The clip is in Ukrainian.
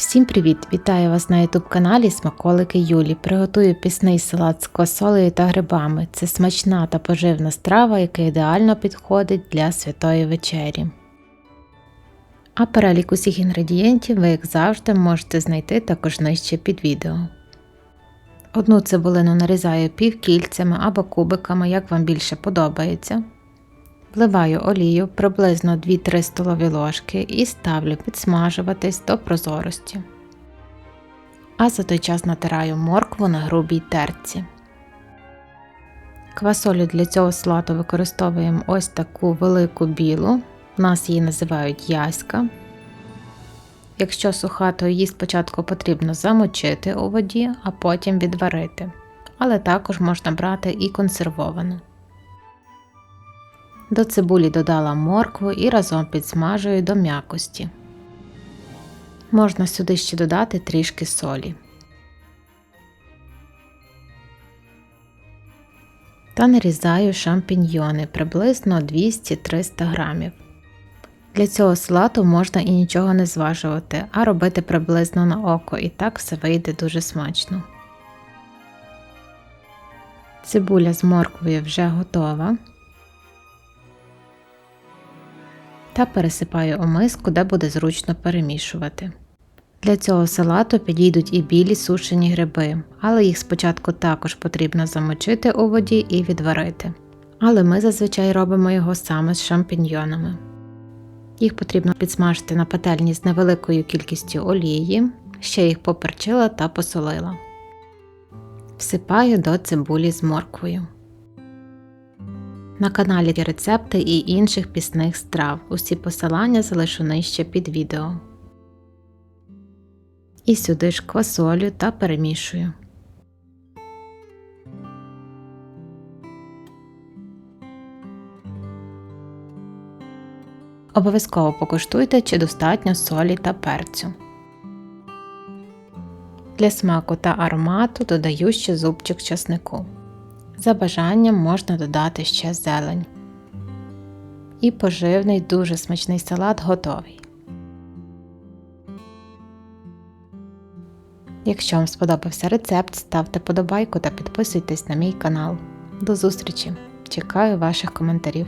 Всім привіт! Вітаю вас на youtube каналі Смаколики Юлі. Приготую пісний салат з квасолею та грибами. Це смачна та поживна страва, яка ідеально підходить для святої вечері. А перелік усіх інгредієнтів ви, як завжди, можете знайти також нижче під відео. Одну цибулину нарізаю півкільцями або кубиками, як вам більше подобається. Вливаю олію приблизно 2-3 столові ложки і ставлю підсмажуватись до прозорості. А за той час натираю моркву на грубій терці. Квасолю для цього салату використовуємо ось таку велику білу, в нас її називають яська. Якщо суха, то її спочатку потрібно замочити у воді, а потім відварити. Але також можна брати і консервовану. До цибулі додала моркву і разом підсмажую до м'якості. Можна сюди ще додати трішки солі. Та нарізаю шампіньйони приблизно 200-300 грамів. Для цього салату можна і нічого не зважувати, а робити приблизно на око, і так все вийде дуже смачно. Цибуля з морквою вже готова. Та пересипаю у миску, де буде зручно перемішувати. Для цього салату підійдуть і білі сушені гриби, але їх спочатку також потрібно замочити у воді і відварити. Але ми зазвичай робимо його саме з шампіньйонами. Їх потрібно підсмажити на пательні з невеликою кількістю олії, ще їх поперчила та посолила. Всипаю до цибулі з морквою. На каналі є рецепти і інших пісних страв. Усі посилання залишу нижче під відео. І сюди ж квасолю та перемішую. Обов'язково покуштуйте, чи достатньо солі та перцю. Для смаку та аромату додаю ще зубчик часнику. За бажанням можна додати ще зелень. І поживний дуже смачний салат готовий. Якщо вам сподобався рецепт, ставте подобайку та підписуйтесь на мій канал. До зустрічі! Чекаю ваших коментарів.